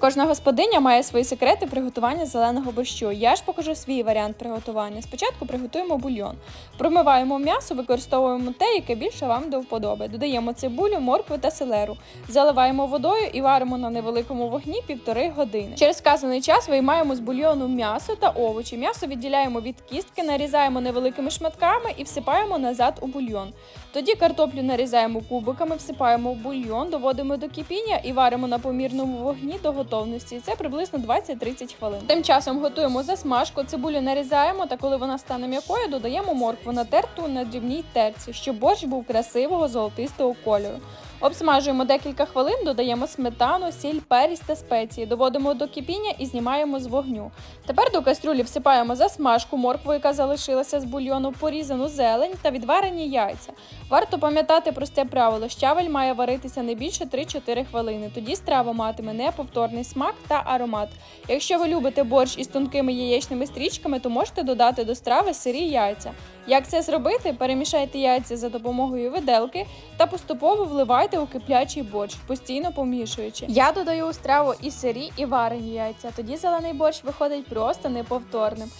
Кожна господиня має свої секрети приготування зеленого борщу. Я ж покажу свій варіант приготування. Спочатку приготуємо бульйон. Промиваємо м'ясо, використовуємо те, яке більше вам до вподоби. Додаємо цибулю, моркву та селеру. Заливаємо водою і варимо на невеликому вогні півтори години. Через сказаний час виймаємо з бульйону м'ясо та овочі. М'ясо відділяємо від кістки, нарізаємо невеликими шматками і всипаємо назад у бульйон. Тоді картоплю нарізаємо кубиками, всипаємо в бульйон, доводимо до кипіння і варимо на помірному вогні до готовності. Це приблизно 20-30 хвилин. Тим часом готуємо засмажку, цибулю нарізаємо та коли вона стане м'якою, додаємо моркву натерту на дрібній терці, щоб борщ був красивого золотистого кольору. Обсмажуємо декілька хвилин, додаємо сметану, сіль, перість та спеції, доводимо до кипіння і знімаємо з вогню. Тепер до кастрюлі всипаємо засмажку, моркву, яка залишилася з бульйону, порізану зелень та відварені яйця. Варто пам'ятати просте правило: щавель має варитися не більше 3-4 хвилини. Тоді страва матиме неповторний смак та аромат. Якщо ви любите борщ із тонкими яєчними стрічками, то можете додати до страви сирі яйця. Як це зробити? Перемішайте яйця за допомогою виделки та поступово вливайте у киплячий борщ, постійно помішуючи. Я додаю у страву і сирі, і варені яйця. Тоді зелений борщ виходить просто неповторним.